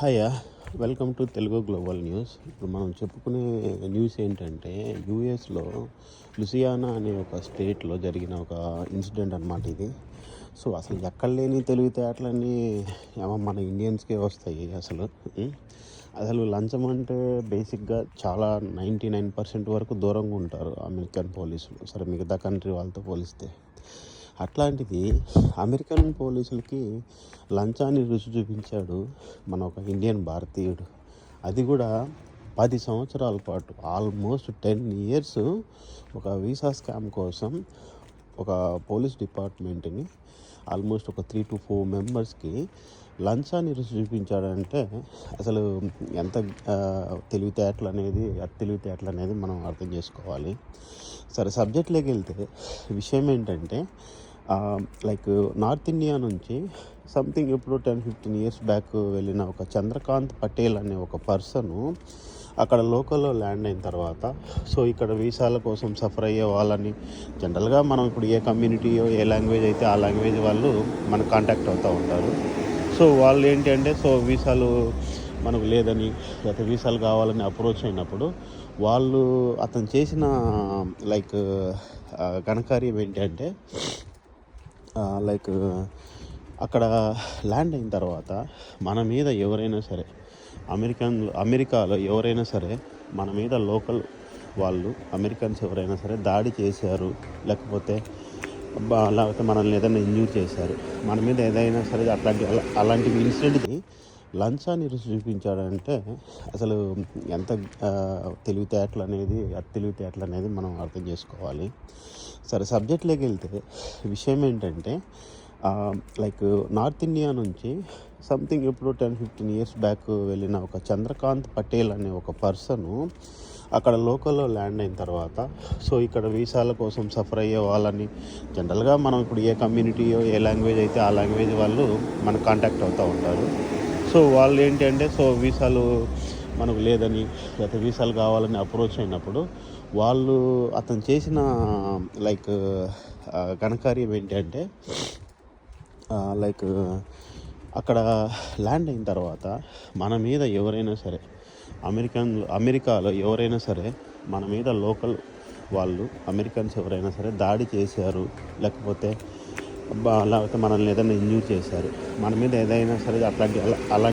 Hi welcome to Telugu global news ఇప్పుడు మనం చెప్పుకునే న్యూస్ ఏంటంటే యూఎస్లో లుసియానా అనే ఒక స్టేట్లో జరిగిన ఒక ఇన్సిడెంట్ అనమాట ఇది. సో అసలు ఎక్కడ లేని తెలివితేటలన్నీ ఏమో మన ఇండియన్స్కే వస్తాయి అసలు. అసలు లంచం అంటే బేసిక్గా చాలా నైంటీ నైన్ పర్సెంట్ వరకు దూరంగా ఉంటారు అమెరికన్ పోలీసులు సరే మిగతా కంట్రీ వాళ్ళతో పోలిస్తే. అట్లాంటిది అమెరికన్ పోలీసులకి లంచాన్ని రుచి చూపించాడు మన ఒక ఇండియన్ భారతీయుడు. అది కూడా పది సంవత్సరాల పాటు ఆల్మోస్ట్ టెన్ ఇయర్స్ ఒక వీసా స్కామ్ కోసం ఒక పోలీస్ డిపార్ట్మెంట్ని ఆల్మోస్ట్ ఒక త్రీ టు ఫోర్ మెంబర్స్కి లంచాన్ని రుచి చూపించాడంటే అసలు ఎంత తెలివితేటలు అనేది తెలివితేటలు అనేది మనం అర్థం చేసుకోవాలి. సరే సబ్జెక్ట్లోకి వెళ్తే విషయం ఏంటంటే లైక్ నార్త్ ఇండియా నుంచి సంథింగ్ ఇప్పుడు టెన్ ఫిఫ్టీన్ ఇయర్స్ బ్యాక్ వెళ్ళిన ఒక చంద్రకాంత్ పటేల్ అనే ఒక పర్సను అక్కడ లోకల్లో ల్యాండ్ అయిన తర్వాత సో ఇక్కడ వీసాల కోసం సఫర్ అయ్యే వాళ్ళని జనరల్గా మనం ఇప్పుడు ఏ కమ్యూనిటీయో ఏ లాంగ్వేజ్ అయితే ఆ లాంగ్వేజ్ వాళ్ళు మనకు కాంటాక్ట్ అవుతూ ఉంటారు. సో వాళ్ళు ఏంటంటే సో వీసాలు మనకు లేదని లేకపోతే వీసాలు కావాలని అప్రోచ్ అయినప్పుడు వాళ్ళు అతను చేసిన లైక్ uh, ఘనకార్యం ఏంటంటే లైక్ అక్కడ ల్యాండ్ అయిన తర్వాత మన మీద ఎవరైనా సరే అమెరికన్ అమెరికాలో ఎవరైనా సరే మన మీద లోకల్ వాళ్ళు అమెరికన్స్ ఎవరైనా సరే దాడి చేశారు లేకపోతే లేకపోతే మనల్ని ఏదైనా ఇంజూర్ చేశారు మన మీద ఏదైనా సరే అట్లాంటి అలా- అలాంటి ఇన్సిడెంట్ని లంచాన్ని రుచి చూపించాడంటే అసలు ఎంత తెలివితేటలు అనేది తెలివితేటలు అనేది మనం అర్థం చేసుకోవాలి. సరే సబ్జెక్ట్లోకి వెళ్తే విషయం ఏంటంటే లైక్ నార్త్ ఇండియా నుంచి సంథింగ్ ఇప్పుడు టెన్ ఫిఫ్టీన్ ఇయర్స్ బ్యాక్ వెళ్ళిన ఒక చంద్రకాంత్ పటేల్ అనే ఒక పర్సను అక్కడ లోకల్లో ల్యాండ్ అయిన తర్వాత సో ఇక్కడ వీసాల కోసం సఫర్ అయ్యే వాళ్ళని జనరల్గా మనం ఇప్పుడు ఏ కమ్యూనిటీయో ఏ లాంగ్వేజ్ అయితే ఆ లాంగ్వేజ్ వాళ్ళు మనకు కాంటాక్ట్ అవుతూ ఉంటారు. సో వాళ్ళు ఏంటి అంటే సో వీసాలు మనకు లేదని లేకపోతే వీసాలు కావాలని అప్రోచ్ అయినప్పుడు వాళ్ళు అతను చేసిన లైక్ ఘనకార్యం ఏంటి అంటే లైక్ అక్కడ ల్యాండ్ అయిన తర్వాత మన మీద ఎవరైనా సరే అమెరికన్ అమెరికాలో ఎవరైనా సరే మన మీద లోకల్ వాళ్ళు అమెరికన్స్ ఎవరైనా సరే దాడి చేశారు లేకపోతే లేకపోతే మనల్ని ఏదైనా ఇంజూర్ చేశారు. మన మీద ఏదైనా సరే అట్లాంటి అలా అలా